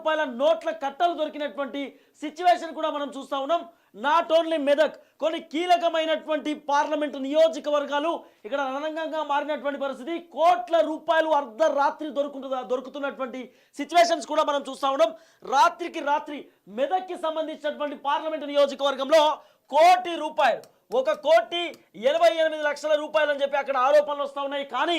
రూపాయల నోట్ల కట్టలు దొరికినటువంటి సిచ్యువేషన్ కూడా మనం చూస్తా ఉన్నాం. నాట్ ఓన్లీ మెదక్ కొన్ని కీలకమైనటువంటి పార్లమెంటు నియోజకవర్గాలు ఇక్కడ రణరంగంగా మారినటువంటి పరిస్థితి. కోట్ల రూపాయలు అర్ధరాత్రి దొరుకుతుందా దొరుకుతున్నటువంటి సిచ్యువేషన్స్ కూడా మనం చూస్తా ఉన్నాం. రాత్రికి రాత్రి మెదక్కి సంబంధించినటువంటి పార్లమెంటు నియోజకవర్గంలో కోటి రూపాయలు ఒక కోటి ఎనభై ఎనిమిది లక్షల రూపాయలు అని చెప్పి అక్కడ ఆరోపణలు వస్తూ ఉన్నాయి. కానీ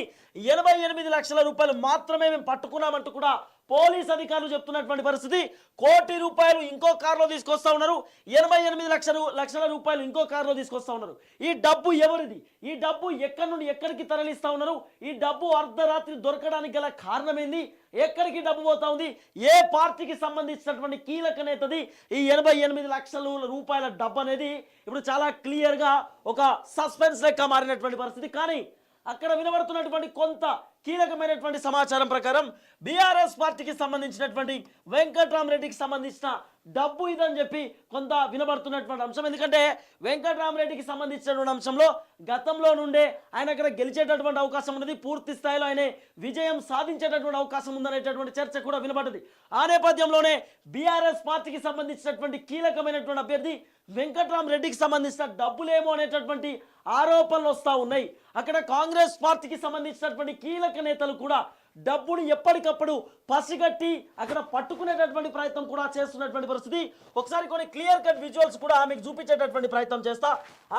ఎనభై ఎనిమిది లక్షల రూపాయలు మాత్రమే మేము పట్టుకున్నామంటూ కూడా పోలీస్ అధికారులు చెప్తున్నటువంటి పరిస్థితి. కోటి రూపాయలు ఇంకో కారులో తీసుకొస్తా ఉన్నారు. ఎనభై ఎనిమిది లక్షల లక్షల రూపాయలు ఇంకో కారులో తీసుకొస్తా ఉన్నారు. ఈ డబ్బు ఎవరిది? ఈ డబ్బు ఎక్కడి నుండి ఎక్కడికి తరలిస్తా ఉన్నారు? ఈ డబ్బు అర్ధరాత్రి దొరకడానికి గల కారణమేంది? ఎక్కడికి డబ్బు పోతా ఉంది? ఏ పార్టీకి సంబంధించినటువంటి కీలక నేతది? ఈ ఎనభై ఎనిమిది లక్షల రూపాయల డబ్బు అనేది ఇప్పుడు చాలా క్లియర్గా ఒక సస్పెన్స్ లెక్క మారినటువంటి పరిస్థితి. కానీ అక్కడ వినబడుతున్నటువంటి కొంత కీలకమైనటువంటి సమాచారం ప్రకారం బీఆర్ఎస్ పార్టీకి సంబంధించినటువంటి వెంకట్రామరెడ్డికి సంబంధించిన డబ్బు ఇదని చెప్పి కొంత వినబడుతున్నటువంటి అంశం. ఎందుకంటే వెంకట్రామరెడ్డికి సంబంధించినటువంటి అంశంలో గతంలో నుండే ఆయన అక్కడ గెలిచేటటువంటి అవకాశం ఉన్నది. పూర్తి స్థాయిలో ఆయన విజయం సాధించేటటువంటి అవకాశం ఉందనేటటువంటి చర్చ కూడా వినబడ్డది. ఆ నేపథ్యంలోనే బీఆర్ఎస్ పార్టీకి సంబంధించినటువంటి కీలకమైనటువంటి అభ్యర్థి వెంకట్రామరెడ్డికి సంబంధించిన డబ్బులేమో అనేటటువంటి ఆరోపణలు వస్తూ ఉన్నాయి. అక్కడ కాంగ్రెస్ పార్టీకి సంబంధించినటువంటి కీలక నేతలు కూడా డబ్బును ఎప్పటికప్పుడు పసిగట్టి అక్కడ పట్టుకునేటటువంటి ప్రయత్నం కూడా చేస్తున్నటువంటి పరిస్థితి. ఒకసారి కొన్ని క్లియర్ కట్ విజువల్స్ కూడా మీకు చూపించేటటువంటి ప్రయత్నం చేస్తా.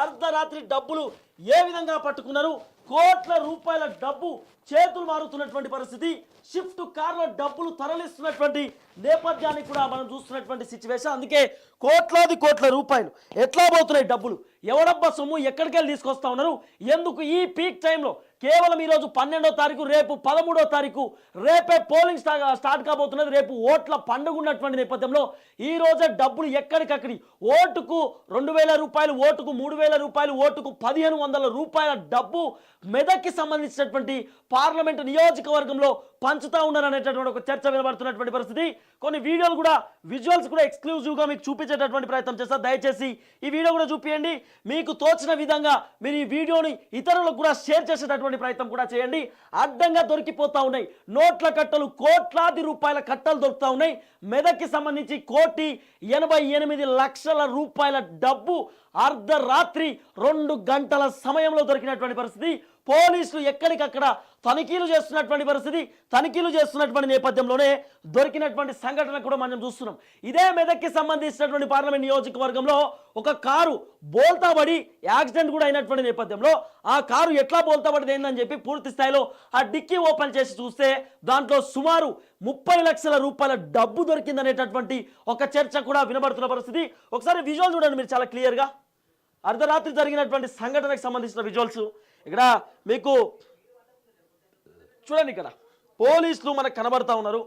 అర్ధరాత్రి డబ్బులు ఏ విధంగా పట్టుకున్నారు? కోట్ల రూపాయల డబ్బు చేతులు మారుతున్నటువంటి పరిస్థితి. షిఫ్ట్ కార్లో డబ్బులు తరలిస్తున్నటువంటి నేపథ్యాన్ని కూడా మనం చూస్తున్నటువంటి సిచ్యువేషన్. అందుకే కోట్లాది కోట్ల రూపాయలు ఎట్లా పోతున్నాయి డబ్బులు? ఎవడబ్బా సొమ్ము? ఎక్కడికి వెళ్ళి తీసుకొస్తా ఉన్నారు? ఎందుకు ఈ పీక్ టైంలో కేవలం ఈరోజు పన్నెండో తారీఖు రేపు పదమూడో తారీఖు రేపే పోలింగ్ స్టా స్టార్ట్ కాబోతున్నది. రేపు ఓట్ల పండుగ ఉన్నటువంటి నేపథ్యంలో ఈ రోజే డబ్బులు ఎక్కడికక్కడి ఓటుకు రెండు వేల రూపాయలు ఓటుకు మూడు వేల రూపాయలు ఓటుకు పదిహేను వందల రూపాయల డబ్బు మెదక్కి సంబంధించినటువంటి పార్లమెంటు నియోజకవర్గంలో పంచుతా ఉన్నారు అనేటటువంటి ఒక చర్చ వినబడుతున్నటువంటి పరిస్థితి. కొన్ని వీడియోలు కూడా విజువల్స్ కూడా ఎక్స్క్లూజివ్గా మీకు చూపించేటటువంటి ప్రయత్నం చేస్తారు దయచేసి ఈ వీడియో కూడా చూపించండి మీకు తోచిన విధంగా మీరు ఈ వీడియోని ఇతరులకు కూడా షేర్ చేసేటటువంటి ప్రయత్నం కూడా చేయండి. అడ్డంగా దొరికిపోతా ఉన్నాయి. నోట్ల కట్టలు కోట్లాది రూపాయల కట్టలు దొరుకుతా ఉన్నాయి. మెదక్కి సంబంధించి కోటి ఎనభై ఎనిమిది లక్షల రూపాయల డబ్బు అర్ధరాత్రి రెండు గంటల సమయంలో దొరికినటువంటి పరిస్థితి. పోలీసులు ఎక్కడికక్కడ తనిఖీలు చేస్తున్నటువంటి పరిస్థితి తనిఖీలు చేస్తున్నటువంటి నేపథ్యంలోనే దొరికినటువంటి సంఘటన కూడా మనం చూస్తున్నాం. ఇదే మెదక్కి సంబంధించినటువంటి పార్లమెంట్ నియోజకవర్గంలో ఒక కారు బోల్తాబడి యాక్సిడెంట్ కూడా అయినటువంటి నేపథ్యంలో ఆ కారు ఎట్లా బోల్తాబడిది ఏందని చెప్పి పూర్తి స్థాయిలో ఆ డిక్కీ ఓపెన్ చేసి చూస్తే దాంట్లో సుమారు ముప్పై లక్షల రూపాయల డబ్బు దొరికిందనేటటువంటి ఒక చర్చ కూడా వినబడుతున్న పరిస్థితి. ఒకసారి విజువల్ చూడండి మీరు చాలా క్లియర్గా అర్ధరాత్రి జరిగినటువంటి సంఘటనకు సంబంధించిన విజువల్స్ ఇక్కడ మీకు చూడండి ఇక్కడ. పోలీసులు మనకు కనబడతా ఉన్నారు.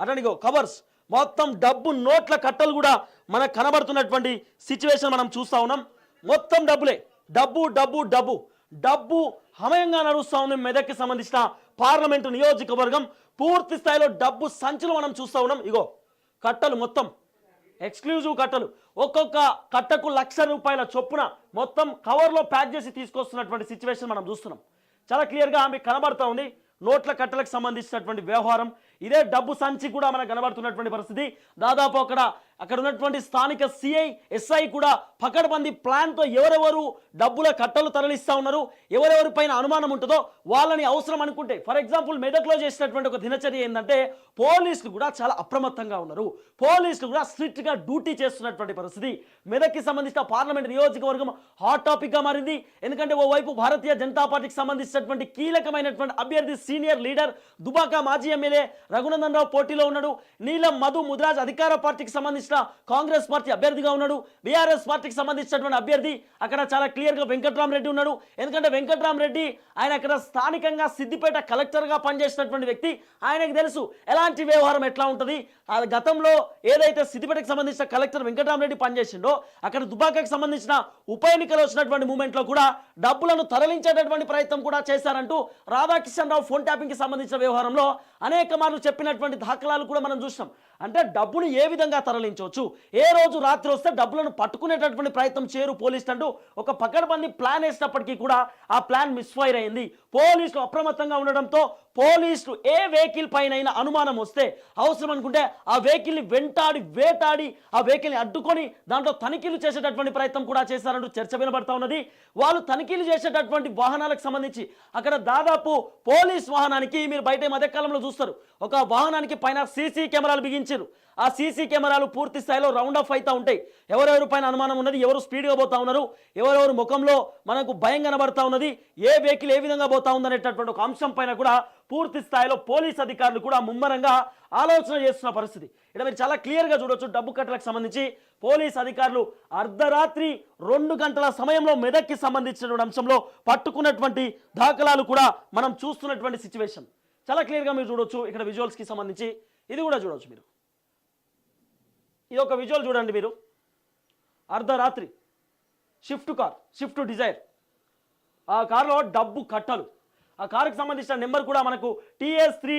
అటనిగో కవర్స్. మొత్తం డబ్బు నోట్ల కట్టలు కూడా మనకు కనబడుతున్నటువంటి సిచ్యువేషన్ మనం చూస్తా ఉన్నాం. మొత్తం డబ్బులే. డబ్బు డబ్బు డబ్బు. డబ్బు హమయంగా నడుస్తూ ఉన్నాం మెదక్కి సంబంధించిన పార్లమెంటు నియోజకవర్గం. పూర్తి స్థాయిలో డబ్బు సంచులు మనం చూస్తా ఉన్నాం. ఇగో కట్టలు మొత్తం. ఎక్స్క్లూజివ్ కట్టలు. ఒక్కొక్క కట్టకు లక్ష రూపాయల చొప్పున మొత్తం కవర్లో ప్యాక్ చేసి తీసుకొస్తున్నటువంటి సిచ్యువేషన్ మనం చూస్తున్నాం. చాలా క్లియర్గా ఆమె కనబడుతూ ఉంది. నోట్ల కట్టలకు సంబంధించినటువంటి వ్యవహారం. ఇదే డబ్బు సంచి కూడా మనకు కనబడుతున్నటువంటి పరిస్థితి. దాదాపు అక్కడ అక్కడ ఉన్నటువంటి స్థానిక సిఐ ఎస్ఐ కూడా పకడ్బందీ ప్లాన్తో ఎవరెవరు డబ్బుల కట్టలు తరలిస్తూ ఉన్నారు ఎవరెవరి పైన అనుమానం ఉంటుందో వాళ్ళని అవసరం అనుకుంటే ఫర్ ఎగ్జాంపుల్ మెదక్లో చేసినటువంటి ఒక దినచర్య ఏంటంటే పోలీసులు కూడా చాలా అప్రమత్తంగా ఉన్నారు. పోలీసులు కూడా స్ట్రిక్ట్గా డ్యూటీ చేస్తున్నటువంటి పరిస్థితి. మెదక్కి సంబంధించిన పార్లమెంట్ నియోజకవర్గం హాట్ టాపిక్గా మారింది. ఎందుకంటే ఓవైపు భారతీయ జనతా పార్టీకి సంబంధించినటువంటి కీలకమైనటువంటి అభ్యర్థి సీనియర్ లీడర్ దుబాకా మాజీ ఎమ్మెల్యే రఘునందన్ రావు పోటీలో ఉన్నాడు. నీలం మధు ముద్రాజ్ అధికార పార్టీకి సంబంధించిన కాంగ్రెస్ పార్టీ అభ్యర్థిగా ఉన్నాడు. బీఆర్ఎస్ పార్టీకి సంబంధించినటువంటి అభ్యర్థి అక్కడ చాలా క్లియర్గా వెంకట్రామరెడ్డి ఉన్నాడు. ఎందుకంటే వెంకట్రామరెడ్డి ఆయన అక్కడ స్థానికంగా సిద్దిపేట కలెక్టర్గా పనిచేసినటువంటి వ్యక్తి. ఆయనకు తెలుసు ఎలాంటి వ్యవహారం ఎట్లా ఉంటుంది. ఆ గతంలో ఏదైతే సిద్దిపేటకు సంబంధించిన కలెక్టర్ వెంకటరామరెడ్డి పనిచేసిండో అక్కడ దుబాకకు సంబంధించిన ఉప ఎన్నికలు వచ్చినటువంటి మూమెంట్లో కూడా డబ్బులను తరలించేటటువంటి ప్రయత్నం కూడా చేశారంటూ రాధాకిషన్ రావు ఫోన్ ట్యాపింగ్కి సంబంధించిన వ్యవహారంలో అనేక మార్లు చెప్పినటువంటి దాఖలాలు కూడా మనం చూసినాం. అంటే డబ్బును ఏ విధంగా తరలించవచ్చు? ఏ రోజు రాత్రి వస్తే డబ్బులను పట్టుకునేటటువంటి ప్రయత్నం చేయరు పోలీసులు అంటూ ఒక పకడ్బందీ ప్లాన్ వేసినప్పటికీ కూడా ఆ ప్లాన్ మిస్ఫైర్ అయింది. పోలీసులు అప్రమత్తంగా ఉండడంతో పోలీసులు ఏ వెహికల్ పైన అనుమానం వస్తే అవసరం అనుకుంటే ఆ వెహికల్ని వెంటాడి వేటాడి ఆ వెహికల్ని అడ్డుకొని దాంట్లో తనిఖీలు చేసేటటువంటి ప్రయత్నం కూడా చేశారంటూ చర్చ వినబడతా ఉన్నది. వాళ్ళు తనిఖీలు చేసేటటువంటి వాహనాలకు సంబంధించి అక్కడ దాదాపు పోలీస్ వాహనానికి మీరు బయట మధ్యకాలంలో చూస్తారు. ఒక వాహనానికి పైన సీసీ కెమెరాలు బిగించారు. ఆ సీసీ కెమెరాలు పూర్తి స్థాయిలో రౌండ్ ఆఫ్ అవుతూ ఉంటాయి. ఎవరెవరి పైన అనుమానం ఉన్నది ఎవరు స్పీడ్గా పోతా ఉన్నారు ఎవరెవరు ముఖంలో మనకు భయం కనబడతా ఉన్నది ఏ వెహికల్ ఏ విధంగా పోతా ఉందనేటటువంటి ఒక అంశం పైన కూడా పూర్తి స్థాయిలో పోలీస్ అధికారులు కూడా ముమ్మరంగా ఆలోచన చేస్తున్న పరిస్థితి. ఇక్కడ మీరు చాలా క్లియర్గా చూడొచ్చు డబ్బు కట్టలకు సంబంధించి పోలీస్ అధికారులు అర్ధరాత్రి రెండు గంటల సమయంలో మెదక్కి సంబంధించినటువంటి అంశంలో పట్టుకున్నటువంటి దాఖలాలు కూడా మనం చూస్తున్నటువంటి సిచ్యువేషన్ చాలా క్లియర్గా మీరు చూడొచ్చు ఇక్కడ విజువల్స్కి సంబంధించి. ఇది కూడా చూడొచ్చు మీరు. ఇది ఒక విజువల్ చూడండి మీరు. అర్ధరాత్రి. షిఫ్ట్ కార్ షిఫ్ట్ డిజైర్ ఆ కారులో డబ్బు కట్టలు. ఆ కారుకి సంబంధించిన నెంబర్ కూడా మనకు TS three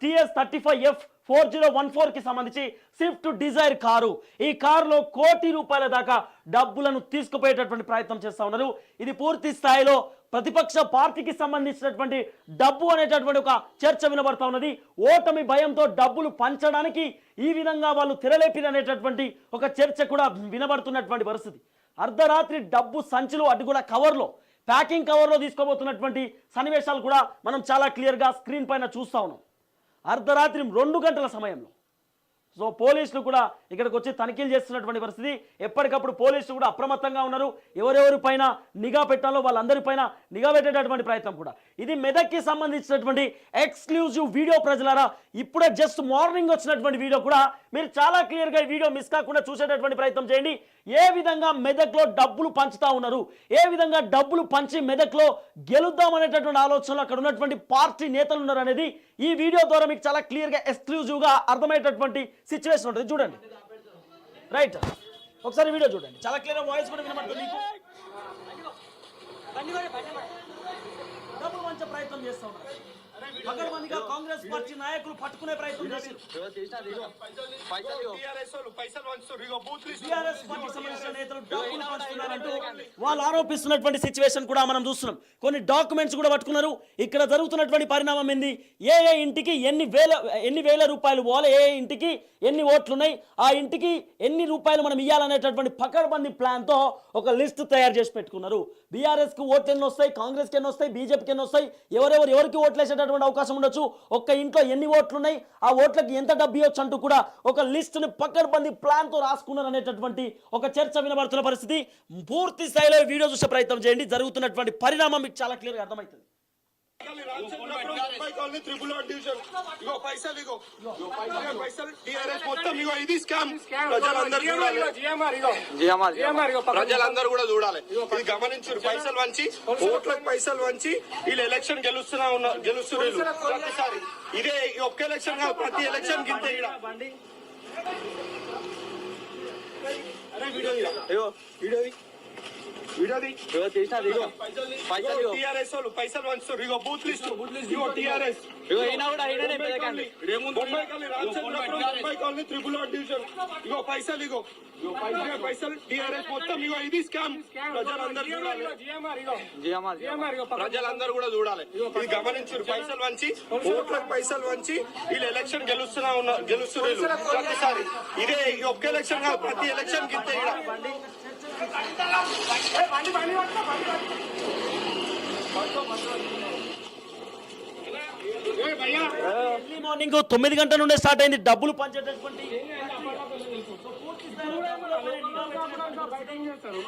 TS thirty five F four zero one ఫోర్కి సంబంధించి స్విఫ్ట్ డిజైర్ కారు. ఈ కారులో కోటి రూపాయల దాకా డబ్బులను తీసుకుపోయేటటువంటి ప్రయత్నం చేస్తా ఉన్నారు. ఇది పూర్తి స్థాయిలో ప్రతిపక్ష పార్టీకి సంబంధించినటువంటి డబ్బు అనేటటువంటి ఒక చర్చ వినబడతా ఉన్నది. ఓటమి భయంతో డబ్బులు పంచడానికి ఈ విధంగా వాళ్ళు తెరలేపిన అనేటటువంటి ఒక చర్చ కూడా వినబడుతున్నటువంటి పరిస్థితి. అర్ధరాత్రి డబ్బు సంచులు అటు కూడా కవర్లో ప్యాకింగ్ కవర్లో తీసుకోబోతున్నటువంటి సన్నివేశాలు కూడా మనం చాలా క్లియర్గా స్క్రీన్ పైన చూస్తా ఉన్నాం. అర్ధరాత్రి రెండు గంటల సమయంలో సో పోలీసులు కూడా ఇక్కడికి వచ్చి తనిఖీలు చేస్తున్నటువంటి పరిస్థితి. ఎప్పటికప్పుడు పోలీసులు కూడా అప్రమత్తంగా ఉన్నారు. ఎవరెవరి పైన నిఘా పెట్టాలో వాళ్ళందరి పైన నిఘా పెట్టేటటువంటి ప్రయత్నం కూడా. ఇది మెదక్కి సంబంధించినటువంటి ఎక్స్క్లూజివ్ వీడియో ప్రజలారా. ఇప్పుడే జస్ట్ మార్నింగ్ వచ్చినటువంటి వీడియో కూడా మీరు చాలా క్లియర్గా ఈ వీడియో మిస్ కాకుండా చూసేటటువంటి ప్రయత్నం చేయండి. ఏ విధంగా మెదక్లో డబ్బులు పంచుతా ఉన్నారు? ఏ విధంగా డబ్బులు పంచి మెదక్లో గెలుద్దామనేటటువంటి ఆలోచనలో అక్కడ ఉన్నటువంటి పార్టీ నేతలు ఉన్నారు అనేది ఈ వీడియో ద్వారా మీకు చాలా క్లియర్గా ఎక్స్క్లూజివ్గా అర్థమయ్యేటటువంటి సిచ్యువేషన్ ఉంటుంది. చూడండి. రైట్. ఒకసారి వీడియో చూడండి. చాలా క్లియర్ వాయిస్ కూడా వినబడుతుంది మీకు. డబ్బులు పంచే ప్రయత్నం చేస్తూ ఉన్నారు. పగడబందిగా కాంగ్రెస్ పార్టీ నాయకులు పట్టుకునే ప్రయత్నం చేశారు టీఆర్ఎస్ వాళ్ళు పార్టీకి సంబంధించిన నేతలు డబ్బులు పంచుతున్నారంటూ ఆరోపిస్తున్నటువంటి సిచ్యువేషన్ కూడా మనం చూస్తున్నాం. కొన్ని డాక్యుమెంట్స్ కూడా పట్టుకున్నారు. ఇక్కడ జరుగుతున్నటువంటి పరిణామం ఏంది? ఏ ఏ ఇంటికి ఎన్ని వేల ఎన్ని వేల రూపాయలు పోవాలి? ఏ ఇంటికి ఎన్ని ఓట్లు ఉన్నాయి ఆ ఇంటికి ఎన్ని రూపాయలు మనం ఇవ్వాలనేటటువంటి పకడ్బందీ ప్లాన్తో ఒక లిస్ట్ తయారు చేసి పెట్టుకున్నారు. బీఆర్ఎస్కి ఓట్లు ఎన్ని వస్తాయి? కాంగ్రెస్కి ఎన్ని వస్తాయి? బీజేపీకి ఎన్ని వస్తాయి? ఎవరెవరు ఎవరికి ఓట్లు వేసేటటువంటి అవకాశం ఉండొచ్చు. ఒక్క ఇంట్లో ఎన్ని ఓట్లు ఉన్నాయి ఆ ఓట్లకి ఎంత డబ్బు ఇవ్వచ్చు అంటూ కూడా ఒక లిస్టుని పకడ్బందీ ప్లాన్తో రాసుకున్నారు అనేటటువంటి ఒక చర్చ వినబడుతున్న పరిస్థితి. పూర్తి స్థాయిలో వీడియో చూసే ప్రయత్నం చేయండి. జరుగుతున్నటువంటి పరిణామం మీకు చాలా క్లియర్గా అర్థమవుతుంది. ప్రజలందరూ కూడా చూడాలి. ఇది గమనించారు పైసలు వంచి ఓట్లకు పైసలు వంచి వీళ్ళు ఎలక్షన్ గెలుస్తున్నా ఉన్నారు గెలుస్తున్నారు. ప్రతిసారి ఇదే ఈ ఒక్క ఎలక్షన్ కాదు ప్రతి ఎలక్షన్ గింతే వీడియో టీఆర్ఎస్ వాళ్ళు పైసలు వంచుతారు ఇగో బూత్ లిస్ట్ ఇగో టీఆర్ఎస్ త్రిపుల్ వన్ డివిజన్ ఇగో పైసలు ఇగో ఇగో పైసలు టీఆర్ఎస్ మొత్తం ఇగో ఇది స్కామ్ ప్రజలందరూ ప్రజలందరూ కూడా చూడాలి ఇది గమనించారు పైసలు వంచి ఓట్లకు పైసలు వంచి వీళ్ళు ఎలక్షన్ గెలుస్తున్నా ఉన్నారు గెలుస్తున్నారు. ప్రతిసారి ఇదే ఈ ఒక్క ఎలక్షన్ కాదు ప్రతి ఎలక్షన్ ఈడ ఎర్లీ మార్నింగ్ తొమ్మిది గంటల నుండే స్టార్ట్ అయింది. డబ్బులు పంచేటటువంటి పూర్తి స్థాయిలో డబ్బులపై నిఘా పెట్టేటటువంటి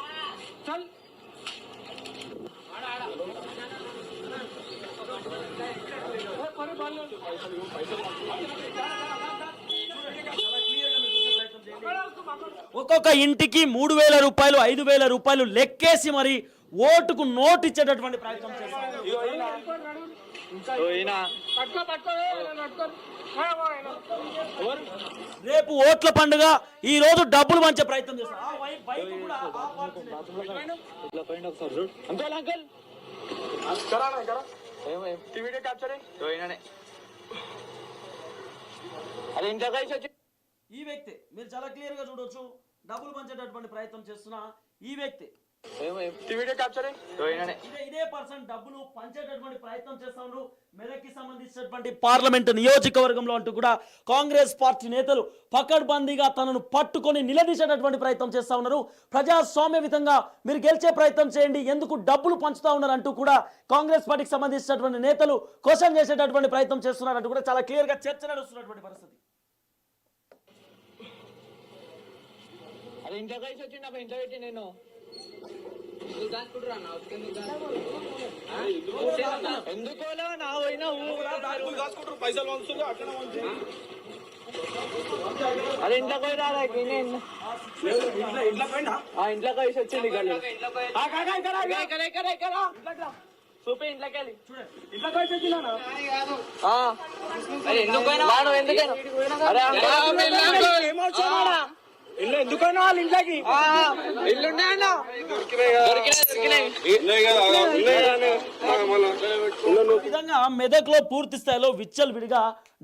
పరిస్థితి. ఒక్కొక్క ఇంటికి మూడు వేల రూపాయలు ఐదు వేల రూపాయలు లెక్కేసి మరి ఓటుకు నోటు ఇచ్చేటటువంటి ప్రయత్నం చేస్తారు. రేపు ఓట్ల పండుగ ఈ రోజు డబ్బులు పంచే ప్రయత్నం చేస్తారు. ఈ వ్యక్తి మీరు చాలా క్లియర్గా చూడొచ్చు డబ్బులు పంచేటటువంటి ప్రయత్నం చేస్తున్న ఈ వ్యక్తి. ఇదే ఇదే పర్సన్ డబ్బులు పంచేటటువంటి ప్రయత్నం మెదక్కి సంబంధించినటువంటి పార్లమెంట్ నియోజకవర్గంలో అంటూ కూడా కాంగ్రెస్ పార్టీ నేతలు పకడ్బందీగా తనను పట్టుకొని నిలదీసేటటువంటి ప్రయత్నం చేస్తా ఉన్నారు. ప్రజాస్వామ్య విధంగా మీరు గెలిచే ప్రయత్నం చేయండి. ఎందుకు డబ్బులు పంచుతా ఉన్నారు అంటూ కూడా కాంగ్రెస్ పార్టీకి సంబంధించినటువంటి నేతలు క్వశ్చన్ చేసేటటువంటి ప్రయత్నం చేస్తున్నారంటూ కూడా చాలా క్లియర్గా చర్చ నడుస్తున్నటువంటి పరిస్థితి. అది ఇంట్లో కలిసి వచ్చిండు అప్పుడు ఇంట్లో పెట్టి నేను ఎందుకోలో నా పోయినా పైసలు ఇంట్లో పోయి రాదా ఇంట్లో పోయినా ఆ ఇంట్లో కలిసి వచ్చింది ఇక్కడ రా, ఇక్కడ, ఇక్కడ, ఇక్కడ. రా. ఇంట్లోకి రా. చూపి ఇంట్లోకి వెళ్ళి. ఇంట్లో కలిసి. వాడు ఎందుకైనా అరే ఇల్లు ఎందుకైనా వాళ్ళ ఇంట్లోకి ఇల్లు ఉన్నాయన్నా ఈ విధంగా మెదక్లో పూర్తి స్థాయిలో విచ్చలు విడిగా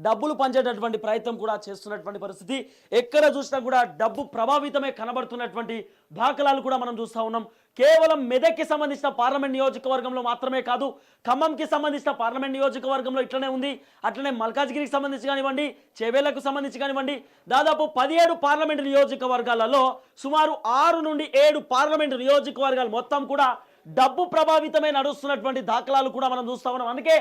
డబ్బులు పంచేటటువంటి ప్రయత్నం కూడా చేస్తున్నటువంటి పరిస్థితి. ఎక్కడ చూసినా కూడా డబ్బు ప్రభావితమే కనబడుతున్నటువంటి దాఖలాలు కూడా మనం చూస్తా ఉన్నాం. కేవలం మెదక్కి సంబంధించిన పార్లమెంట్ నియోజకవర్గంలో మాత్రమే కాదు ఖమ్మంకి సంబంధించిన పార్లమెంట్ నియోజకవర్గంలో ఇట్లనే ఉంది. అట్లనే మల్కాజ్గిరికి సంబంధించి కానివ్వండి చెవేలకు సంబంధించి కానివ్వండి దాదాపు పదిహేడు పార్లమెంట్ నియోజకవర్గాలలో సుమారు ఆరు నుండి ఏడు పార్లమెంట్ నియోజకవర్గాలు మొత్తం కూడా డబ్బు ప్రభావితమై నడుస్తున్నటువంటి దాఖలాలు కూడా మనం చూస్తా ఉన్నాం. అందుకే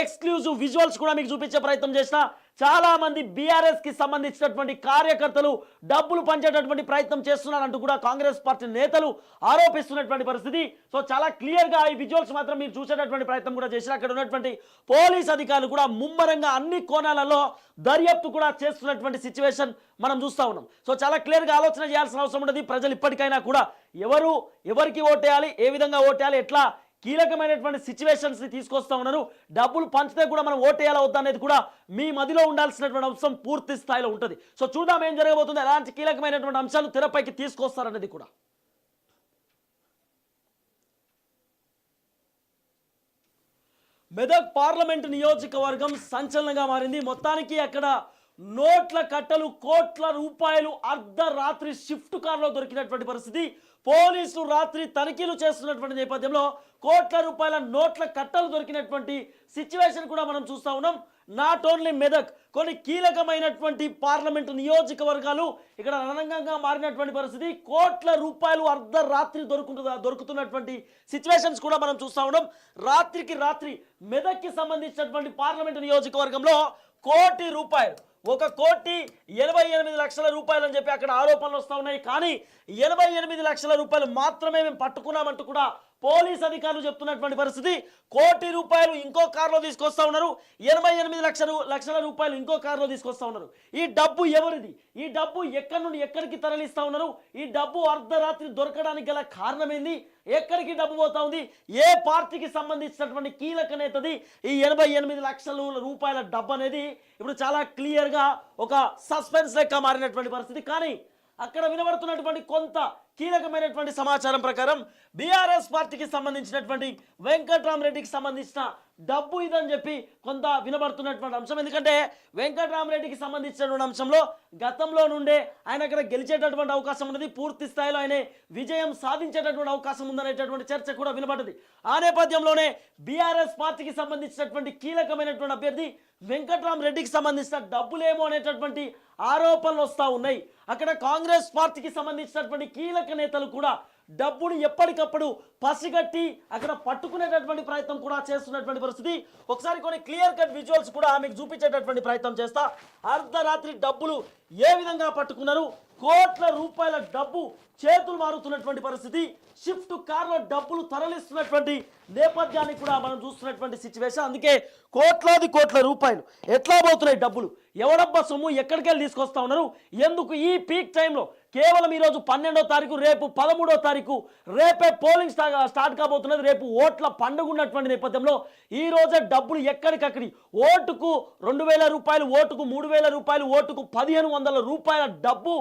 ఎక్స్క్లూజివ్ విజువల్స్ కూడా మీకు చూపించే ప్రయత్నం చేసిన చాలా మంది బీఆర్ఎస్కి సంబంధించినటువంటి కార్యకర్తలు డబ్బులు పంచేటటువంటి ప్రయత్నం చేస్తున్నారంటూ కూడా కాంగ్రెస్ పార్టీ నేతలు ఆరోపిస్తున్నటువంటి పరిస్థితి. సో చాలా క్లియర్గా ఈ విజువల్స్ మాత్రం మీరు చూసేటటువంటి ప్రయత్నం కూడా చేసిన అక్కడ ఉన్నటువంటి పోలీస్ అధికారులు కూడా ముమ్మరంగా అన్ని కోణాలలో దర్యాప్తు కూడా చేస్తున్నటువంటి సిచ్యువేషన్ మనం చూస్తా ఉన్నాం. సో చాలా క్లియర్గా ఆలోచన చేయాల్సిన అవసరం ఉన్నది ప్రజలు ఇప్పటికైనా కూడా ఎవరు ఎవరికి ఓటేయాలి ఏ విధంగా ఓటేయాలి ఎట్లా కీలకమైనటువంటి సిచ్యువేషన్స్ని తీసుకొస్తూ తీసుకొస్తా ఉన్నారు. డబ్బులు పంచితే కూడా మనం ఓటేయాలా వద్దా అనేది కూడా మీ మదిలో ఉండాల్సినటువంటి అంశం పూర్తి స్థాయిలో ఉంటుంది. సో చూద్దాం ఏం జరగబోతుంది. ఎలాంటి కీలకమైనటువంటి అంశాలు తెరపైకి తీసుకొస్తారనేది కూడా. మెదక్ పార్లమెంట్ నియోజకవర్గం సంచలనంగా మారింది. మొత్తానికి అక్కడ నోట్ల కట్టలు కోట్ల రూపాయలు అర్ధరాత్రి షిఫ్ట్ కార్లో దొరికినటువంటి పరిస్థితి. పోలీసులు రాత్రి తనిఖీలు చేస్తున్నటువంటి నేపథ్యంలో కోట్ల రూపాయల నోట్ల కట్టలు దొరికినటువంటి సిచ్యువేషన్ కూడా మనం చూస్తా ఉన్నాం. నాట్ ఓన్లీ మెదక్ కొన్ని కీలకమైనటువంటి పార్లమెంటు నియోజకవర్గాలు ఇక్కడ రణరంగంగా మారినటువంటి పరిస్థితి. కోట్ల రూపాయలు అర్ధరాత్రి దొరుకుతుందా దొరుకుతున్నటువంటి సిచ్యువేషన్స్ కూడా మనం చూస్తా ఉన్నాం. రాత్రికి రాత్రి మెదక్కి సంబంధించినటువంటి పార్లమెంటు నియోజకవర్గంలో కోటి రూపాయలు ఒక కోటి ఎనభై ఎనిమిది లక్షల రూపాయలు అని చెప్పి అక్కడ ఆరోపణలు వస్తూ ఉన్నాయి. కానీ ఎనభై ఎనిమిది లక్షల రూపాయలు మాత్రమే మేము పట్టుకున్నామంటూ కూడా పోలీస్ అధికారులు చెప్తున్నటువంటి పరిస్థితి. కోటి రూపాయలు ఇంకో కారులో తీసుకొస్తా ఉన్నారు. ఎనభై ఎనిమిది లక్షలు లక్షల రూపాయలు ఇంకో కారులో తీసుకొస్తా ఉన్నారు. ఈ డబ్బు ఎవరిది? ఈ డబ్బు ఎక్కడి నుండి ఎక్కడికి తరలిస్తా ఉన్నారు? ఈ డబ్బు అర్ధరాత్రి దొరకడానికి గల కారణం ఏంది ఎక్కడికి డబ్బు పోతా ఉంది? ఏ పార్టీకి సంబంధించినటువంటి కీలక నేతది? ఈ ఎనభై ఎనిమిది లక్షల రూపాయల డబ్బు అనేది ఇప్పుడు చాలా క్లియర్గా ఒక సస్పెన్స్ లెక్క మారినటువంటి పరిస్థితి. కానీ అక్కడ వినబడుతున్నటువంటి కొంత కీలకమైనటువంటి సమాచారం ప్రకారం బీఆర్ఎస్ పార్టీకి సంబంధించినటువంటి వెంకట్రామరెడ్డికి సంబంధించిన డబ్బు ఇదని చెప్పి కొంత వినబడుతున్నటువంటి అంశం. ఎందుకంటే వెంకట్రామరెడ్డికి సంబంధించినటువంటి అంశంలో గతంలో నుండే ఆయన అక్కడ గెలిచేటటువంటి అవకాశం ఉన్నది. పూర్తి స్థాయిలో ఆయన విజయం సాధించేటటువంటి అవకాశం ఉందనేటటువంటి చర్చ కూడా వినబడ్డది. ఆ నేపథ్యంలోనే బీఆర్ఎస్ పార్టీకి సంబంధించినటువంటి కీలకమైనటువంటి అభ్యర్థి వెంకట్రామరెడ్డికి సంబంధించిన డబ్బులేమో అనేటటువంటి ఆరోపణలు వస్తూ ఉన్నాయి. అక్కడ కాంగ్రెస్ పార్టీకి సంబంధించినటువంటి కీలక నేతలు కూడా డబ్బును ఎప్పటికప్పుడు పసిగట్టి అక్కడ పట్టుకునేటటువంటి ప్రయత్నం కూడా చేస్తున్నటువంటి పరిస్థితి. ఒకసారి కొన్ని క్లియర్ కట్ విజువల్స్ కూడా మీకు చూపించేటటువంటి ప్రయత్నం చేస్తా. అర్ధరాత్రి డబ్బులు ఏ విధంగా పట్టుకున్నారు? కోట్ల రూపాయల డబ్బు చేతులు మారుతున్నటువంటి పరిస్థితి. షిఫ్ట్ కార్లో డబ్బులు తరలిస్తున్నటువంటి నేపథ్యాన్ని కూడా మనం చూస్తున్నటువంటి సిచ్యువేషన్. అందుకే కోట్లాది కోట్ల రూపాయలు ఎట్లా పోతున్నాయి డబ్బులు? ఎవడబ్బా సొమ్ము? ఎక్కడికి వెళ్ళి తీసుకొస్తా ఉన్నారు? ఎందుకు ఈ పీక్ టైంలో కేవలం ఈరోజు పన్నెండో తారీఖు రేపు పదమూడో తారీఖు రేపే పోలింగ్ స్టా స్టార్ట్ కాబోతున్నది. రేపు ఓట్ల పండుగ ఉన్నటువంటి నేపథ్యంలో ఈ డబ్బులు ఎక్కడికక్కడి? ఓటుకు రెండు వేల రూపాయలు ఓటుకు మూడు వేల రూపాయలు ఓటుకు పదిహేను వందల రూపాయల డబ్బు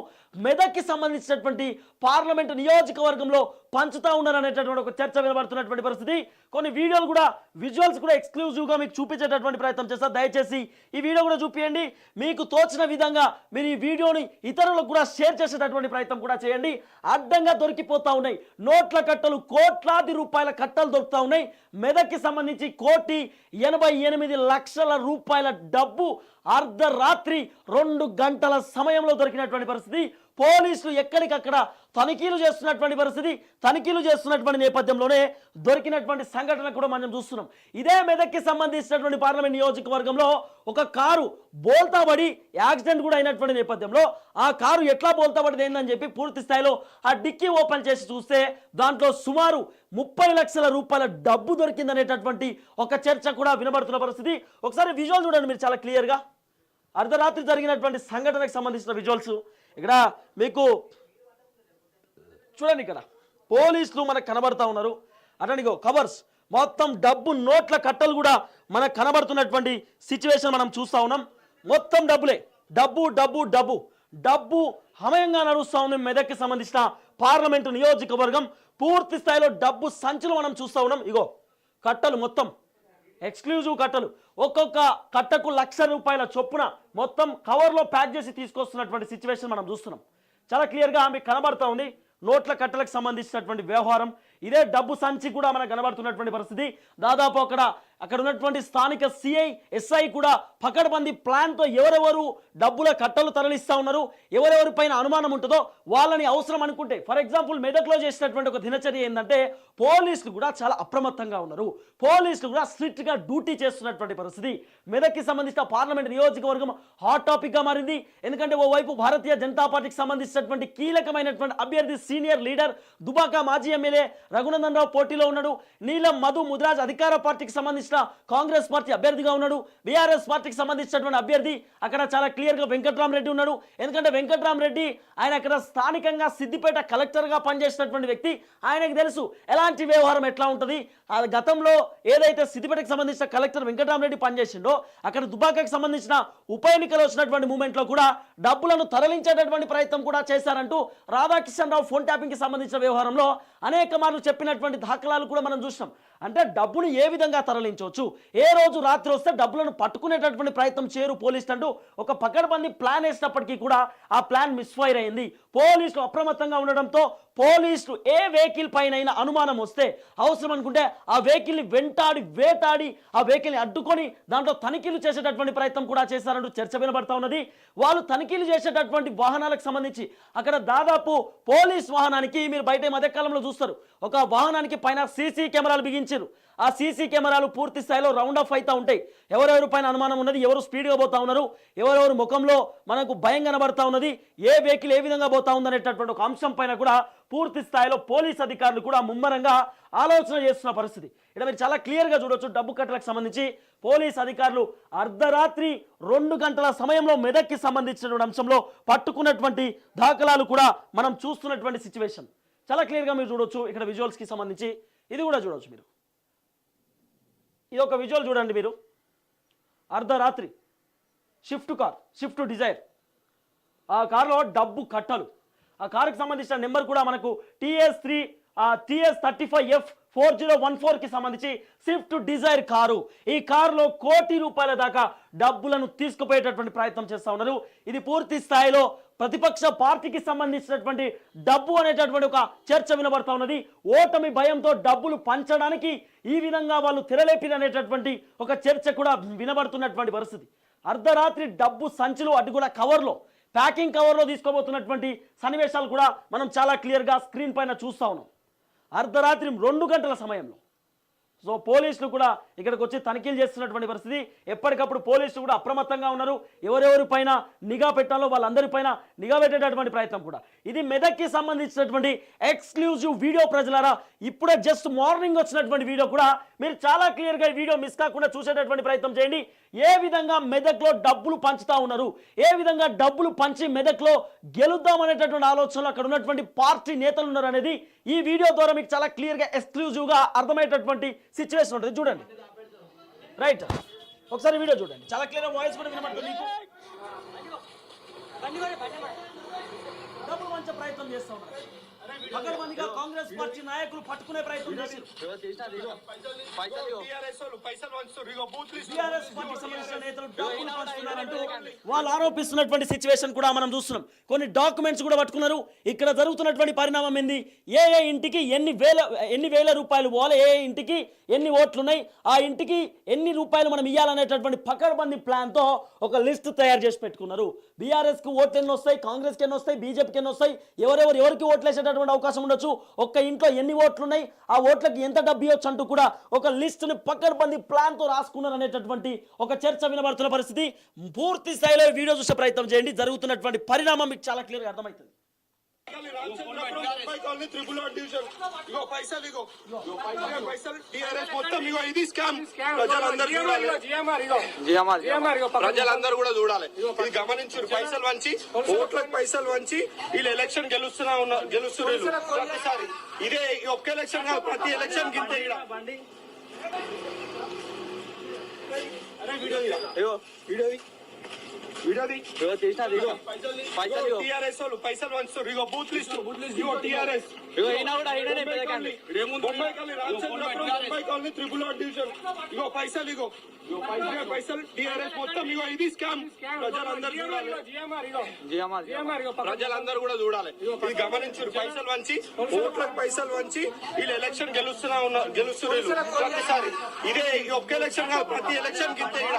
మెదక్కి సంబంధించినటువంటి పార్లమెంటు నియోజకవర్గంలో పంచుతూ ఉన్నారనేటటువంటి ఒక చర్చ వినబడుతున్నటువంటి పరిస్థితి. కొన్ని వీడియోలు కూడా విజువల్స్ కూడా ఎక్స్క్లూజివ్గా మీకు చూపించేటటువంటి ప్రయత్నం చేస్తారు దయచేసి ఈ వీడియో కూడా చూపించండి మీకు తోచిన విధంగా మీరు ఈ వీడియోని ఇతరులకు కూడా షేర్ చేసేటటువంటి ప్రయత్నం కూడా చేయండి. అడ్డంగా దొరికిపోతూ ఉన్నాయి. నోట్ల కట్టలు కోట్లాది రూపాయల కట్టలు దొరుకుతా ఉన్నాయి. మెదక్కి సంబంధించి కోటి ఎనభై ఎనిమిది లక్షల రూపాయల డబ్బు అర్ధరాత్రి రెండు గంటల సమయంలో దొరికినటువంటి పరిస్థితి. పోలీసులు ఎక్కడికక్కడ తనిఖీలు చేస్తున్నటువంటి పరిస్థితి తనిఖీలు చేస్తున్నటువంటి నేపథ్యంలోనే దొరికినటువంటి సంఘటన కూడా మనం చూస్తున్నాం. ఇదే మెదక్కి సంబంధించినటువంటి పార్లమెంట్ నియోజకవర్గంలో ఒక కారు బోల్తాబడి యాక్సిడెంట్ కూడా అయినటువంటి నేపథ్యంలో ఆ కారు ఎట్లా బోల్తా ఏందని చెప్పి పూర్తి స్థాయిలో ఆ డిక్కీ ఓపెన్ చేసి చూస్తే దాంట్లో సుమారు ముప్పై లక్షల రూపాయల డబ్బు దొరికిందనేటటువంటి ఒక చర్చ కూడా వినబడుతున్న పరిస్థితి. ఒకసారి విజువల్ చూడండి మీరు చాలా క్లియర్గా. అర్ధరాత్రి జరిగినటువంటి సంఘటనకు సంబంధించిన విజువల్స్. ఇక్కడ మీకు చూడండి ఇక్కడ. పోలీసులు మనకు కనబడతా ఉన్నారు. అటనిగో కవర్స్. మొత్తం డబ్బు నోట్ల కట్టలు కూడా మనకు కనబడుతున్నటువంటి సిచ్యువేషన్ మనం చూస్తా ఉన్నాం. మొత్తం డబ్బులే. డబ్బు డబ్బు డబ్బు. డబ్బు హమయంగా నడుస్తూ ఉంది మెదక్కి సంబంధించిన పార్లమెంటు నియోజకవర్గం. పూర్తి స్థాయిలో డబ్బు సంచులు మనం చూస్తా ఉన్నాం. ఇగో కట్టలు మొత్తం. ఎక్స్క్లూజివ్ కట్టలు. ఒక్కొక్క కట్టకు లక్ష రూపాయల చొప్పున మొత్తం కవర్లో ప్యాక్ చేసి తీసుకొస్తున్నటువంటి సిచ్యువేషన్ మనం చూస్తున్నాం. చాలా క్లియర్గా ఆమె కనబడతా ఉంది. నోట్ల కట్టలకు సంబంధించినటువంటి వ్యవహారం. ఇదే డబ్బు సంచి కూడా మనకు కనబడుతున్నటువంటి పరిస్థితి. దాదాపు అక్కడ అక్కడ ఉన్నటువంటి స్థానిక సిఐ ఎస్ఐ కూడా పకడ్బందీ ప్లాన్తో ఎవరెవరు డబ్బుల కట్టలు తరలిస్తా ఉన్నారు ఎవరెవరి పైన అనుమానం ఉంటుందో వాళ్ళని అవసరం అనుకుంటే ఫర్ ఎగ్జాంపుల్ మెదక్లో చేసినటువంటి ఒక దినచర్య ఏంటంటే పోలీసులు కూడా చాలా అప్రమత్తంగా ఉన్నారు. పోలీసులు కూడా స్ట్రిక్ట్గా డ్యూటీ చేస్తున్నటువంటి పరిస్థితి. మెదక్కి సంబంధించిన పార్లమెంట్ నియోజకవర్గం హాట్ టాపిక్గా మారింది. ఎందుకంటే ఓవైపు భారతీయ జనతా పార్టీకి సంబంధించినటువంటి కీలకమైనటువంటి అభ్యర్థి సీనియర్ లీడర్ దుబాకా మాజీ ఎమ్మెల్యే రఘునందన్ రావు పోటీలో ఉన్నాడు. నీలం మధు ముద్రాజ్ అధికార పార్టీకి సంబంధించిన కాంగ్రెస్ పార్టీ అభ్యర్థిగా ఉన్నాడు. బీఆర్ఎస్ పార్టీకి సంబంధించినటువంటి అభ్యర్థి అక్కడ చాలా క్లియర్గా వెంకట్రామరెడ్డి ఉన్నాడు. ఎందుకంటే వెంకట్రామరెడ్డి ఆయన అక్కడ స్థానికంగా సిద్దిపేట కలెక్టర్గా పనిచేసినటువంటి వ్యక్తి. ఆయనకు తెలుసు ఎలాంటి వ్యవహారం ఎట్లా ఉంటుంది. ఆ గతంలో ఏదైతే సిద్దిపేటకు సంబంధించిన కలెక్టర్ వెంకటరామరెడ్డి పనిచేసిండో అక్కడ దుబాకాకి సంబంధించిన ఉప ఎన్నికలు వచ్చినటువంటి మూమెంట్లో కూడా డబ్బులను తరలించేటటువంటి ప్రయత్నం కూడా చేశారంటూ రాధాకిషన్ రావు ఫోన్ ట్యాపింగ్కి సంబంధించిన వ్యవహారంలో అనేక మార్లు చెప్పినటువంటి దాఖలాలు కూడా మనం చూసినాం. అంటే డబ్బును ఏ విధంగా తరలించవచ్చు? ఏ రోజు రాత్రి వస్తే డబ్బులను పట్టుకునేటటువంటి ప్రయత్నం చేయరు పోలీసులు అంటూ ఒక పక్కన మంది ప్లాన్ వేసినప్పటికీ కూడా ఆ ప్లాన్ మిస్ఫైర్ అయింది. పోలీసులు అప్రమత్తంగా ఉండడంతో పోలీసులు ఏ వెహికల్ పైన అనుమానం వస్తే అవసరం అనుకుంటే ఆ వెహికల్ని వెంటాడి వేటాడి ఆ వెహికల్ని అడ్డుకొని దాంట్లో తనిఖీలు చేసేటటువంటి ప్రయత్నం కూడా చేశారంటూ చర్చ వినబడతా ఉన్నది. వాళ్ళు తనిఖీలు చేసేటటువంటి వాహనాలకు సంబంధించి అక్కడ దాదాపు పోలీస్ వాహనానికి మీరు బయట మధ్యకాలంలో చూస్తారు. ఒక వాహనానికి పైన సీసీ కెమెరాలు బిగించారు. ఆ సీసీ కెమెరాలు పూర్తి స్థాయిలో రౌండ్ ఆఫ్ అవుతూ ఉంటాయి. ఎవరెవరి పైన అనుమానం ఉన్నది ఎవరు స్పీడ్గా పోతా ఉన్నారు ఎవరెవరు ముఖంలో మనకు భయం కనబడతా ఉన్నది ఏ వెహికల్ ఏ విధంగా పోతా ఉందనేటటువంటి ఒక అంశం పైన కూడా పూర్తి స్థాయిలో పోలీస్ అధికారులు కూడా ముమ్మరంగా ఆలోచన చేస్తున్న పరిస్థితి. ఇక్కడ మీరు చాలా క్లియర్గా చూడొచ్చు డబ్బు కట్టలకు సంబంధించి పోలీస్ అధికారులు అర్ధరాత్రి రెండు గంటల సమయంలో మెదక్కి సంబంధించినటువంటి అంశంలో పట్టుకున్నటువంటి దాఖలాలు కూడా మనం చూస్తున్నటువంటి సిచ్యువేషన్ చాలా క్లియర్గా మీరు చూడొచ్చు ఇక్కడ విజువల్స్కి సంబంధించి ఇది కూడా చూడొచ్చు మీరు. ఇది ఒక విజువల్ చూడండి మీరు. అర్ధరాత్రి షిఫ్ట్ కార్ షిఫ్ట్ డిజైర్. ఆ కారులో డబ్బు కట్టలు. ఆ కారుకి సంబంధించిన నెంబర్ కూడా మనకు TS three TS thirty five F four zero one ఫోర్కి సంబంధించి స్విఫ్ట్ డిజైర్ కారు. ఈ కారులో కోటి రూపాయల దాకా డబ్బులను తీసుకుపోయేటటువంటి ప్రయత్నం చేస్తూ ఉన్నారు. ఇది పూర్తి స్థాయిలో ప్రతిపక్ష పార్టీకి సంబంధించినటువంటి డబ్బు అనేటటువంటి ఒక చర్చ వినబడతా ఉన్నది. ఓటమి భయంతో డబ్బులు పంచడానికి ఈ విధంగా వాళ్ళు తెరలేపిననేటటువంటి ఒక చర్చ కూడా వినబడుతున్నటువంటి పరిస్థితి. అర్ధరాత్రి డబ్బు సంచులు అటు కూడా కవర్లో ప్యాకింగ్ కవర్లో తీసుకోబోతున్నటువంటి సన్నివేశాలు కూడా మనం చాలా క్లియర్గా స్క్రీన్ పైన చూస్తా ఉన్నాం. అర్ధరాత్రి రెండు గంటల సమయంలో సో పోలీసులు కూడా ఇక్కడికి వచ్చి తనిఖీలు చేస్తున్నటువంటి పరిస్థితి. ఎప్పటికప్పుడు పోలీసులు కూడా అప్రమత్తంగా ఉన్నారు. ఎవరెవరి పైన నిఘా పెట్టాలో వాళ్ళందరిపైన నిఘా పెట్టేటటువంటి ప్రయత్నం కూడా. ఇది మెదక్కి సంబంధించినటువంటి ఎక్స్క్లూజివ్ వీడియో ప్రజలారా. ఇప్పుడే జస్ట్ మార్నింగ్ వచ్చినటువంటి వీడియో కూడా మీరు చాలా క్లియర్గా వీడియో మిస్ కాకుండా చూసేటటువంటి ప్రయత్నం చేయండి. ఏ విధంగా మెదక్లో డబ్బులు పంచుతా ఉన్నారు? ఏ విధంగా డబ్బులు పంచి మెదక్లో గెలుద్దామనేటటువంటి ఆలోచనలో అక్కడ ఉన్నటువంటి పార్టీ నేతలు ఉన్నారు అనేది ఈ వీడియో ద్వారా మీకు చాలా క్లియర్గా ఎక్స్క్లూజివ్గా అర్థమయ్యేటటువంటి సిచ్యువేషన్ ఉంటుంది. చూడండి. రైట్. ఒకసారి వీడియో చూడండి. చాలా క్లియర్ వాయిస్ కూడా వినబడుతుంది డబ్బులు మంచి ప్రయత్నం చేస్తా ఉన్నారు. పగడబందిగా కాంగ్రెస్ పార్టీ నాయకులు పట్టుకునే ప్రయత్నం చేశారు. టీఆర్ఎస్ వాళ్ళు సంబంధించిన నేతలు పంచుతున్నారంటూ వాళ్ళు ఆరోపిస్తున్నటువంటి సిచ్యువేషన్ కూడా మనం చూస్తున్నాం. కొన్ని డాక్యుమెంట్స్ కూడా పట్టుకున్నారు. ఇక్కడ జరుగుతున్నటువంటి పరిణామం ఏంది? ఏ ఏ ఇంటికి ఎన్ని వేల ఎన్ని వేల రూపాయలు పోవాలి? ఏ ఏ ఇంటికి ఎన్ని ఓట్లు ఉన్నాయి ఆ ఇంటికి ఎన్ని రూపాయలు మనం ఇవ్వాలనేటటువంటి పకడ్బందీ ప్లాన్తో ఒక లిస్ట్ తయారు చేసి పెట్టుకున్నారు. బీఆర్ఎస్కి ఓట్లు ఎన్ని వస్తాయి కాంగ్రెస్కి ఎన్ని వస్తాయి బీజేపీకి ఎన్ని వస్తాయి. ఎవరెవరు ఎవరికి ఓట్లు వేసేటటువంటి అవకాశం ఉండొచ్చు? ఒక్క ఇంట్లో ఎన్ని ఓట్లు ఉన్నాయి ఆ ఓట్లకి ఎంత డబ్బు ఇవ్వచ్చు అంటూ కూడా ఒక లిస్టుని పకడ్బందీ ప్లాన్తో రాసుకున్నారు అనేటటువంటి ఒక చర్చ వినబడుతున్న పరిస్థితి. పూర్తి స్థాయిలో వీడియో చూసే ప్రయత్నం చేయండి. జరుగుతున్నటువంటి పరిణామం మీకు చాలా క్లియర్గా అర్థమవుతుంది. త్రిపుల్ వన్ డివిజన్ ఇగో పైసలు ఇగో. ఇగో పైసలు పైసలు. టీఆర్ఎస్ మొత్తం ఇగో ఇది స్కామ్. ప్రజలందరూ చూడాలి. ప్రజలందరూ కూడా చూడాలి. ఇది గమనించారు పైసలు వంచి ఓట్లకు పైసలు వంచి వీళ్ళు ఎలక్షన్ గెలుస్తున్నా ఉన్నారు గెలుస్తున్నారు. ప్రతిసారి ఇదే ఈ ఒక్క ఎలక్షన్ కాదు ప్రతి ఎలక్షన్ గింతే. అరే వీడియో తీరా. ఇగో తీ. టీఆర్ఎస్ వాళ్ళు పైసలు వంచుతారు ఇగో బూత్ లిస్ట్ ఇగో TRS Bombay colony Ramachandrapuram Bombay colony triple one division ఇగో పైసలు ఇగో ఇగో పైసలు పైసలు టీఆర్ఎస్ మొత్తం ఇగో ఇది స్కామ్ ప్రజలందరూ చూడాలి ప్రజలందరూ కూడా చూడాలి ఇది గమనించారు పైసలు వంచి ఓట్లకు పైసలు వంచి వీళ్ళు ఎలక్షన్ గెలుస్తున్నా ఉన్నారు గెలుస్తున్నారు. ప్రతిసారి ఇదే ఈ ఒక్క ఎలక్షన్ కాదు ప్రతి ఎలక్షన్ ఈడ.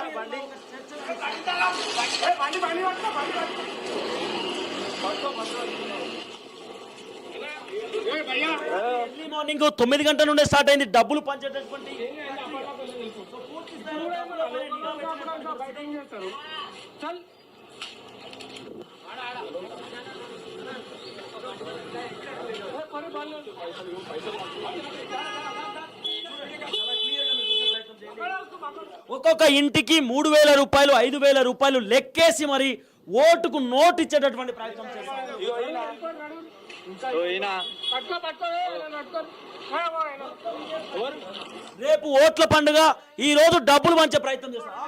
ఎర్లీ మార్నింగ్ తొమ్మిది గంటల నుండే స్టార్ట్ అయింది. డబ్బులు పంచేటటువంటి స్థాయిలో డబ్బులపై నిఘా పెట్టినటువంటి పరిస్థితి. ఒక్కొక్క ఇంటికి మూడు వేల రూపాయలు ఐదు వేల రూపాయలు లెక్కేసి మరి ఓటుకు నోటు ఇచ్చేటటువంటి ప్రయత్నం చేస్తారు. రేపు ఓట్ల పండుగ ఈ రోజు డబ్బులు పంచే ప్రయత్నం చేస్తారు. ఆ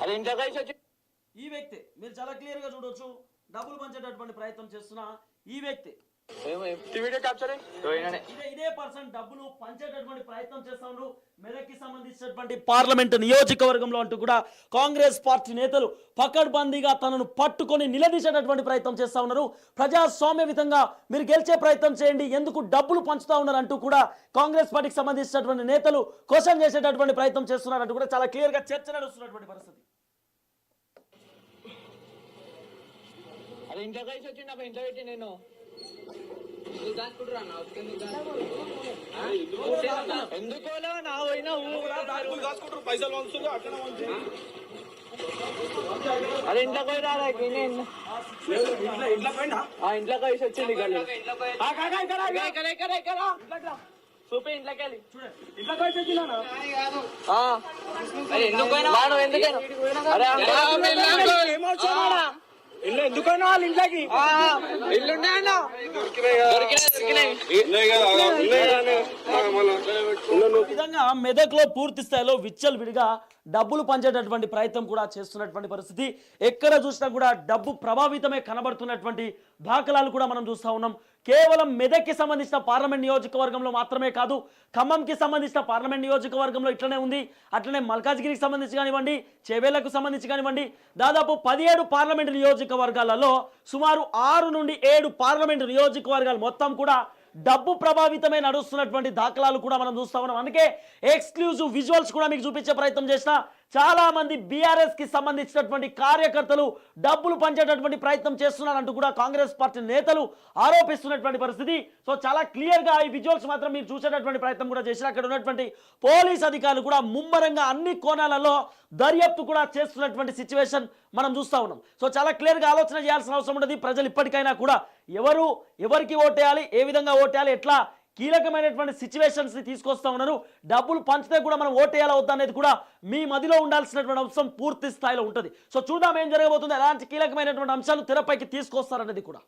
అదే ఇంట్లో కలిసి వచ్చి ఈ వ్యక్తి మీరు చాలా క్లియర్గా చూడొచ్చు డబ్బులు పంచేటటువంటి ప్రయత్నం చేస్తున్న ఈ వ్యక్తి. వీడియో క్యాప్చర్ ఇదే ఇదే పర్సన్ డబ్బులు పంచేటటువంటి ప్రయత్నం చేస్తా ఉన్నారు మెదక్కి సంబంధించినటువంటి పార్లమెంట్ నియోజకవర్గంలో అంటూ కూడా కాంగ్రెస్ పార్టీ నేతలు పకడ్బందీగా తనను పట్టుకొని నిలదీసేటటువంటి ప్రయత్నం చేస్తా ఉన్నారు. ప్రజాస్వామ్యయుతంగా మీరు గెలిచే ప్రయత్నం చేయండి. ఎందుకు డబ్బులు పంచుతా ఉన్నారు అంటూ కూడా కాంగ్రెస్ పార్టీకి సంబంధించినటువంటి నేతలు క్వశ్చన్ చేసేటటువంటి ప్రయత్నం చేస్తున్నారంటూ కూడా చాలా క్లియర్గా చర్చ నడుస్తున్నటువంటి పరిస్థితి. అదే ఇంట్లో కలిసి వచ్చి నాకు ఇంట్లో పెట్టి నేను. ఎందుకోలో? నా పోయినా దాచుకుంటారు, పైసలు వంచుతారు, అట్లనే వంచుతారు. అదే ఇంట్లో పోయి రా నేను? ఆ ఇంట్లో కలిసి వచ్చింది. చూపి ఇంట్లోకి వెళ్ళి. ఇంట్లో కలిసి వచ్చినా వాడు ఎందుకైనా అరే ఇల్లు ఎందుకైనా వాళ్ళ ఇంట్లోకి. ఇల్లు విధంగా మెదక్లో పూర్తి స్థాయిలో విచ్చల్ విడిగా డబ్బులు పంచేటటువంటి ప్రయత్నం కూడా చేస్తున్నటువంటి పరిస్థితి. ఎక్కడ చూసినా కూడా డబ్బు ప్రభావితమే కనబడుతున్నటువంటి దాఖలాలు కూడా మనం చూస్తా ఉన్నాం. కేవలం మెదక్కి సంబంధించిన పార్లమెంట్ నియోజకవర్గంలో మాత్రమే కాదు ఖమ్మంకి సంబంధించిన పార్లమెంట్ నియోజకవర్గంలో ఇట్లనే ఉంది. అట్లనే మల్కాజ్గిరికి సంబంధించి కానివ్వండి చేవేళ్ళకు సంబంధించి కానివ్వండి దాదాపు పదిహేడు పార్లమెంట్ నియోజకవర్గాలలో సుమారు ఆరు నుండి ఏడు పార్లమెంటు నియోజకవర్గాలు మొత్తం కూడా డబ్బు ప్రభావితమే నడుస్తున్నటువంటి దాఖలాలు కూడా మనం చూస్తా ఉన్నాం. అందుకే ఎక్స్క్లూజివ్ విజువల్స్ కూడా మీకు చూపించే ప్రయత్నం చేసిన చాలామంది బీఆర్ఎస్కి సంబంధించినటువంటి కార్యకర్తలు డబ్బులు పంచేటటువంటి ప్రయత్నం చేస్తున్నారంటూ కూడా కాంగ్రెస్ పార్టీ నేతలు ఆరోపిస్తున్నటువంటి పరిస్థితి. సో చాలా క్లియర్గా ఈ విజువల్స్ మాత్రం మీరు చూసేటటువంటి ప్రయత్నం కూడా చేసిన అక్కడ ఉన్నటువంటి పోలీస్ అధికారులు కూడా ముమ్మరంగా అన్ని కోణాలలో దర్యాప్తు కూడా చేస్తున్నటువంటి సిచ్యువేషన్ మనం చూస్తా ఉన్నాం. సో చాలా క్లియర్గా ఆలోచన చేయాల్సిన అవసరం ఉంటుంది ప్రజలు ఇప్పటికైనా కూడా ఎవరు ఎవరికి ఓటేయాలి ఏ విధంగా ఓటేయాలి ఎట్లా కీలకమైనటువంటి సిచ్యువేషన్స్ని తీసుకొస్తా ఉన్నారు. డబ్బులు పంచితే కూడా మనం ఓటేయాలా వద్దా అనేది కూడా మీ మదిలో ఉండాల్సినటువంటి అంశం పూర్తి స్థాయిలో ఉంటుంది. సో చూద్దాం ఏం జరగబోతుంది. ఎలాంటి కీలకమైనటువంటి అంశాలు తెరపైకి తీసుకొస్తారనేది కూడా.